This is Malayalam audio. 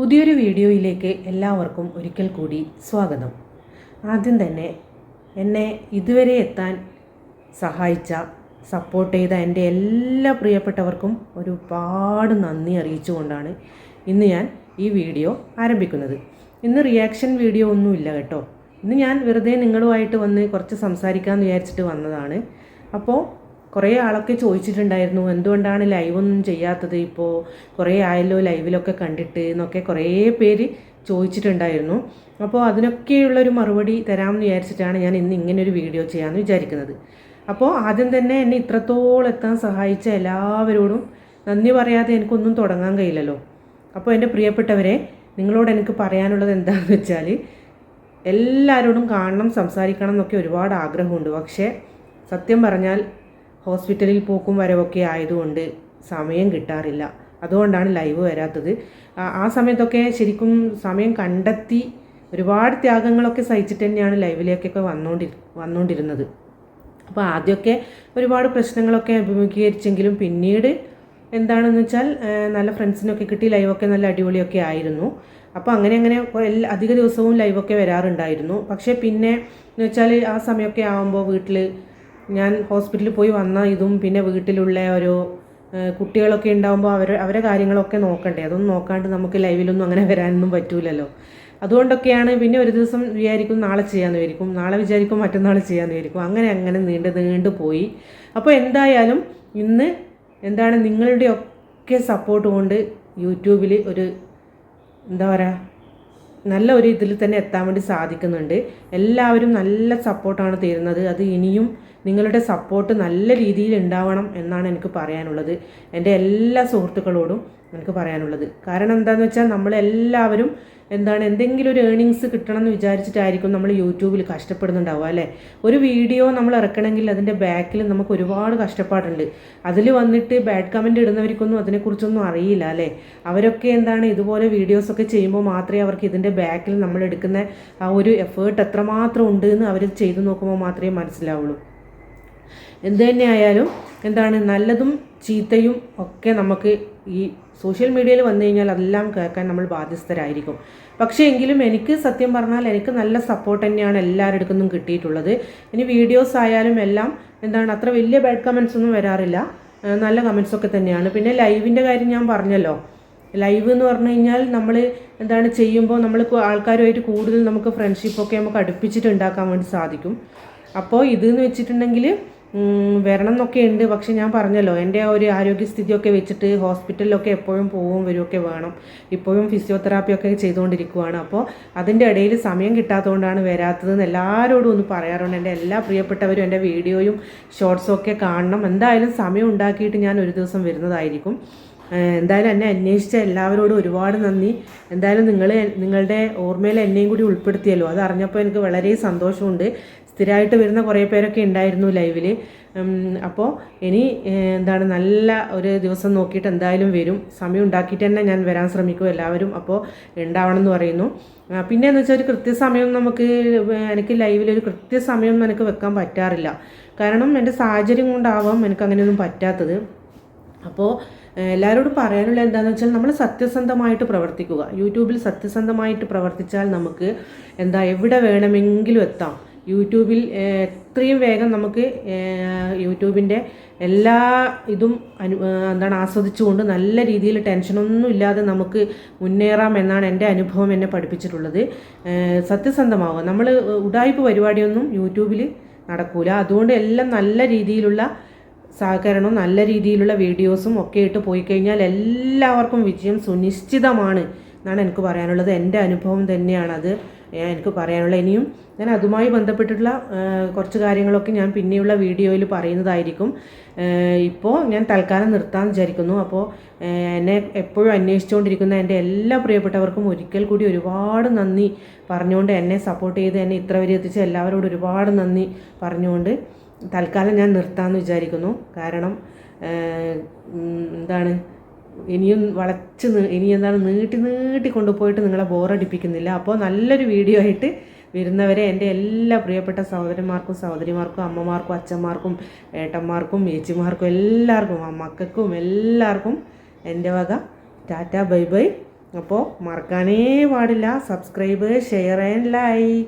പുതിയൊരു വീഡിയോയിലേക്ക് എല്ലാവർക്കും ഒരിക്കൽ കൂടി സ്വാഗതം. ആദ്യം തന്നെ എന്നെ ഇതുവരെ എത്താൻ സഹായിച്ച സപ്പോർട്ട് ചെയ്ത എന്റെ എല്ലാ പ്രിയപ്പെട്ടവർക്കും ഒരുപാട് നന്ദി അറിയിച്ചുകൊണ്ടാണ് ഇന്ന് ഞാൻ ഈ വീഡിയോ ആരംഭിക്കുന്നത്. ഇന്ന് റിയാക്ഷൻ വീഡിയോ ഒന്നുമില്ല കേട്ടോ. ഇന്ന് ഞാൻ വെറുതെ നിങ്ങളുമായിട്ട് വന്ന് കുറച്ച് സംസാരിക്കാമെന്ന് വിചാരിച്ചിട്ട് വന്നതാണ്. അപ്പോൾ കുറേ ആളൊക്കെ ചോദിച്ചിട്ടുണ്ടായിരുന്നു എന്തുകൊണ്ടാണ് ലൈവൊന്നും ചെയ്യാത്തത്? ഇപ്പോൾ കുറേ ആയല്ലോ ലൈവിലൊക്കെ കണ്ടിട്ട് എന്നൊക്കെ കുറേ പേര് ചോദിച്ചിട്ടുണ്ടായിരുന്നു. അപ്പോൾ അതിനൊക്കെയുള്ളൊരു മറുപടി തരാമെന്ന് വിചാരിച്ചിട്ടാണ് ഞാൻ ഇന്ന് ഇങ്ങനെ ഒരു വീഡിയോ ചെയ്യാമെന്ന് വിചാരിക്കുന്നത്. അപ്പോൾ ആദ്യം തന്നെ എന്നെ ഇത്രത്തോളം എത്താൻ സഹായിച്ച എല്ലാവരോടും നന്ദി പറയാതെ എനിക്കൊന്നും തുടങ്ങാൻ കഴിയില്ലല്ലോ. അപ്പോൾ എന്റെ പ്രിയപ്പെട്ടവരെ നിങ്ങളോട് എനിക്ക് പറയാനുള്ളത് എന്താണെന്ന് വെച്ചാൽ എല്ലാവരോടും കാണണം സംസാരിക്കണം എന്നൊക്കെ ഒരുപാട് ആഗ്രഹമുണ്ട്. പക്ഷേ സത്യം പറഞ്ഞാൽ ഹോസ്പിറ്റലിൽ പോക്കും വരവൊക്കെ ആയതുകൊണ്ട് സമയം കിട്ടാറില്ല. അതുകൊണ്ടാണ് ലൈവ് വരാത്തത്. ആ- സമയത്തൊക്കെ ശരിക്കും സമയം കണ്ടെത്തി ഒരുപാട് ത്യാഗങ്ങളൊക്കെ സഹിച്ചിട്ട് തന്നെയാണ് ലൈവിലേക്കൊക്കെ വന്നുകൊണ്ടി വന്നുകൊണ്ടിരുന്നത് അപ്പോൾ ആദ്യമൊക്കെ ഒരുപാട് പ്രശ്നങ്ങളൊക്കെ അഭിമുഖീകരിച്ചെങ്കിലും പിന്നീട് എന്താണെന്ന് വെച്ചാൽ നല്ല ഫ്രണ്ട്സിനൊക്കെ കിട്ടി ലൈവൊക്കെ നല്ല അടിപൊളിയൊക്കെ ആയിരുന്നു. അപ്പോൾ അങ്ങനെ അങ്ങനെ അധിക ദിവസവും ലൈവൊക്കെ വരാറുണ്ടായിരുന്നു. പക്ഷേ പിന്നെ എന്ന് വെച്ചാൽ ആ സമയമൊക്കെ ആകുമ്പോൾ വീട്ടിൽ ഞാൻ ഹോസ്പിറ്റലിൽ പോയി വന്ന ഇതും പിന്നെ വീട്ടിലുള്ള ഒരു കുട്ടികളൊക്കെ ഉണ്ടാകുമ്പോൾ അവർ അവരെ കാര്യങ്ങളൊക്കെ നോക്കണ്ടേ? അതൊന്നും നോക്കാണ്ട് നമുക്ക് ലൈവിലൊന്നും അങ്ങനെ വരാനൊന്നും പറ്റൂലല്ലോ. അതുകൊണ്ടൊക്കെയാണ് പിന്നെ ഒരു ദിവസം വിചാരിക്കും നാളെ ചെയ്യാമെന്ന് വിചാരിക്കും. നാളെ വിചാരിക്കും മറ്റന്നാൾ ചെയ്യാമെന്ന് വിചാരിക്കും. അങ്ങനെ അങ്ങനെ നീണ്ട് നീണ്ട് പോയി. അപ്പോൾ എന്തായാലും ഇന്ന് എന്താണ് നിങ്ങളുടെ ഒക്കെ സപ്പോർട്ട് കൊണ്ട് യൂട്യൂബിൽ ഒരു എന്താ പറയുക നല്ല ഒരു ഇതിൽ തന്നെ എത്താൻ വേണ്ടി സാധിക്കുന്നുണ്ട്. എല്ലാവരും നല്ല സപ്പോർട്ടാണ് തരുന്നത്. അത് ഇനിയും നിങ്ങളുടെ സപ്പോർട്ട് നല്ല രീതിയിൽ ഉണ്ടാവണം എന്നാണ് എനിക്ക് പറയാനുള്ളത്. എന്റെ എല്ലാ സുഹൃത്തുക്കളോടും എനിക്ക് പറയാനുള്ളത്. കാരണം എന്താണെന്ന് വെച്ചാൽ നമ്മളെല്ലാവരും എന്താണ് എന്തെങ്കിലും ഒരു ഏണിങ്സ് കിട്ടണം എന്ന് വിചാരിച്ചിട്ടായിരിക്കും നമ്മൾ യൂട്യൂബിൽ കഷ്ടപ്പെടുന്നുണ്ടാവുക അല്ലേ? ഒരു വീഡിയോ നമ്മൾ ഇറക്കണമെങ്കിൽ അതിന്റെ ബാക്കിൽ നമുക്ക് ഒരുപാട് കഷ്ടപ്പാടുണ്ട്. അതിൽ വന്നിട്ട് ബാഡ് കമന്റ് ഇടുന്നവർക്കൊന്നും അതിനെക്കുറിച്ചൊന്നും അറിയില്ല അല്ലേ? അവരൊക്കെ എന്താണ് ഇതുപോലെ വീഡിയോസൊക്കെ ചെയ്യുമ്പോൾ മാത്രമേ അവർക്ക് ഇതിന്റെ ബാക്കിൽ നമ്മൾ എടുക്കുന്ന ആ ഒരു എഫേർട്ട് എത്രമാത്രം ഉണ്ട് എന്ന് അവർ ചെയ്തു നോക്കുമ്പോൾ മാത്രമേ മനസ്സിലാവുള്ളൂ. എന്ത് തന്നെ ആയാലും എന്താണ് നല്ലതും ചീത്തയും ഒക്കെ നമുക്ക് ഈ സോഷ്യൽ മീഡിയയിൽ വന്നു കഴിഞ്ഞാൽ അതെല്ലാം കേൾക്കാൻ നമ്മൾ ബാധ്യസ്ഥരായിരിക്കും. പക്ഷേ എങ്കിലും എനിക്ക് സത്യം പറഞ്ഞാൽ എനിക്ക് നല്ല സപ്പോർട്ട് തന്നെയാണ് എല്ലാവരുടെ അടുത്തും കിട്ടിയിട്ടുള്ളത്. ഇനി വീഡിയോസ് ആയാലും എല്ലാം എന്താണ് അത്ര വലിയ ബാഡ് കമൻസ് ഒന്നും വരാറില്ല. നല്ല കമൻസ് ഒക്കെ തന്നെയാണ്. പിന്നെ ലൈവിന്റെ കാര്യം ഞാൻ പറഞ്ഞല്ലോ. ലൈവ് എന്ന് പറഞ്ഞു കഴിഞ്ഞാൽ നമ്മൾ എന്താണ് ചെയ്യുമ്പോൾ നമ്മൾ ആൾക്കാരുമായിട്ട് കൂടുതൽ നമുക്ക് ഫ്രണ്ട്ഷിപ്പൊക്കെ നമുക്ക് അടുപ്പിച്ചിട്ട് ഉണ്ടാക്കാൻ വേണ്ടി സാധിക്കും. അപ്പോൾ ഇതെന്ന് വെച്ചിട്ടുണ്ടെങ്കിൽ വരണം എന്നൊക്കെ ഉണ്ട്. പക്ഷെ ഞാൻ പറഞ്ഞല്ലോ എന്റെ ഒരു ആരോഗ്യസ്ഥിതിയൊക്കെ വെച്ചിട്ട് ഹോസ്പിറ്റലിലൊക്കെ എപ്പോഴും പോവും വരുമൊക്കെ വേണം. ഇപ്പോഴും ഫിസിയോതെറാപ്പിയൊക്കെ ചെയ്തുകൊണ്ടിരിക്കുവാണ്. അപ്പോൾ അതിന്റെ ഇടയിൽ സമയം കിട്ടാത്തതുകൊണ്ടാണ് വരാത്തതെന്ന് എല്ലാവരോടും ഒന്ന് പറയാറുണ്ട്. എന്റെ എല്ലാ പ്രിയപ്പെട്ടവരും എന്റെ വീഡിയോയും ഷോർട്സും ഒക്കെ കാണണം. എന്തായാലും സമയം ഉണ്ടാക്കിയിട്ട് ഞാൻ ഒരു ദിവസം വരുന്നതായിരിക്കും. എന്തായാലും എന്നെ അന്വേഷിച്ച എല്ലാവരോടും ഒരുപാട് നന്ദി. എന്തായാലും നിങ്ങൾ നിങ്ങളുടെ ഓർമ്മയിൽ എന്നെയും കൂടി ഉൾപ്പെടുത്തിയല്ലോ. അത് അറിഞ്ഞപ്പോൾ എനിക്ക് വളരെ സന്തോഷമുണ്ട്. സ്ഥിരമായിട്ട് വരുന്ന കുറേ പേരൊക്കെ ഉണ്ടായിരുന്നു ലൈവിൽ അപ്പോൾ ഇനി എന്താണ് നല്ല ഒരു ദിവസം നോക്കിയിട്ട് എന്തായാലും വരും. സമയം ഉണ്ടാക്കിയിട്ട് തന്നെ ഞാൻ വരാൻ ശ്രമിക്കും എല്ലാവരും. അപ്പോൾ ഉണ്ടാവണം എന്ന് പറയുന്നു പിന്നെ എന്ന് വെച്ചാൽ ഒരു കൃത്യസമയം നമുക്ക് എനിക്ക് ലൈവിൽ ഒരു കൃത്യസമയം എനിക്ക് വെക്കാൻ പറ്റാറില്ല. കാരണം എന്റെ സാഹചര്യം കൊണ്ടാവാം എനിക്ക് അങ്ങനെയൊന്നും പറ്റാത്തത്. അപ്പോൾ എല്ലാവരോടും പറയാനുള്ള എന്താണെന്ന് വെച്ചാൽ നമ്മൾ സത്യസന്ധമായിട്ട് പ്രവർത്തിക്കുക. യൂട്യൂബിൽ സത്യസന്ധമായിട്ട് പ്രവർത്തിച്ചാൽ നമുക്ക് എന്താ എവിടെ വേണമെങ്കിലും എത്താം. യൂട്യൂബിൽ എത്രയും വേഗം നമുക്ക് യൂട്യൂബിന്റെ എല്ലാ ഇതും അനു എന്താണ് ആസ്വദിച്ചുകൊണ്ട് നല്ല രീതിയിൽ ടെൻഷനൊന്നും ഇല്ലാതെ നമുക്ക് മുന്നേറാം എന്നാണ് എന്റെ അനുഭവം എന്നെ പഠിപ്പിച്ചിട്ടുള്ളത്. സത്യസന്ധമാവുക. നമ്മൾ ഉടായ്പ പരിപാടിയൊന്നും യൂട്യൂബിൽ നടക്കൂല. അതുകൊണ്ട് എല്ലാം നല്ല രീതിയിലുള്ള സഹകരണവും നല്ല രീതിയിലുള്ള വീഡിയോസും ഒക്കെ ഇട്ട് പോയി കഴിഞ്ഞാൽ എല്ലാവർക്കും വിജയം സുനിശ്ചിതമാണ് എന്നാണ് എനിക്ക് പറയാനുള്ളത്. എന്റെ അനുഭവം തന്നെയാണത് എനിക്ക് പറയാനുള്ള ഇനിയും ഞാൻ അതുമായി ബന്ധപ്പെട്ടിട്ടുള്ള കുറച്ച് കാര്യങ്ങളൊക്കെ ഞാൻ പിന്നെയുള്ള വീഡിയോയിൽ പറയുന്നതായിരിക്കും. ഇപ്പോൾ ഞാൻ തൽക്കാലം നിർത്താൻ വിചാരിക്കുന്നു. അപ്പോൾ എന്നെ എപ്പോഴും അന്വേഷിച്ചുകൊണ്ടിരിക്കുന്ന എന്റെ എല്ലാ പ്രിയപ്പെട്ടവർക്കും ഒരിക്കൽ കൂടി ഒരുപാട് നന്ദി പറഞ്ഞുകൊണ്ട് എന്നെ സപ്പോർട്ട് ചെയ്ത് എന്നെ ഇത്ര വരെ എത്തിച്ച എല്ലാവരോടും ഒരുപാട് നന്ദി പറഞ്ഞുകൊണ്ട് തൽക്കാലം ഞാൻ നിർത്താമെന്ന് വിചാരിക്കുന്നു. കാരണം എന്താണ് ഇനിയും വളച്ച് ഇനി എന്താണ് നീട്ടി നീട്ടി കൊണ്ടുപോയിട്ട് നിങ്ങളെ ബോറടിപ്പിക്കുന്നില്ല. അപ്പോൾ നല്ലൊരു വീഡിയോ ആയിട്ട് വരുന്നവരെ എന്റെ എല്ലാ പ്രിയപ്പെട്ട സഹോദരന്മാർക്കും സഹോദരിമാർക്കും അമ്മമാർക്കും അച്ഛന്മാർക്കും ഏട്ടന്മാർക്കും ഏച്ചിമാർക്കും എല്ലാവർക്കും മക്കൾക്കും എല്ലാവർക്കും എന്റെ വക ടാറ്റ ബൈ ബൈ. അപ്പോൾ മറക്കാനേ പാടില്ല. Subscribe share and like.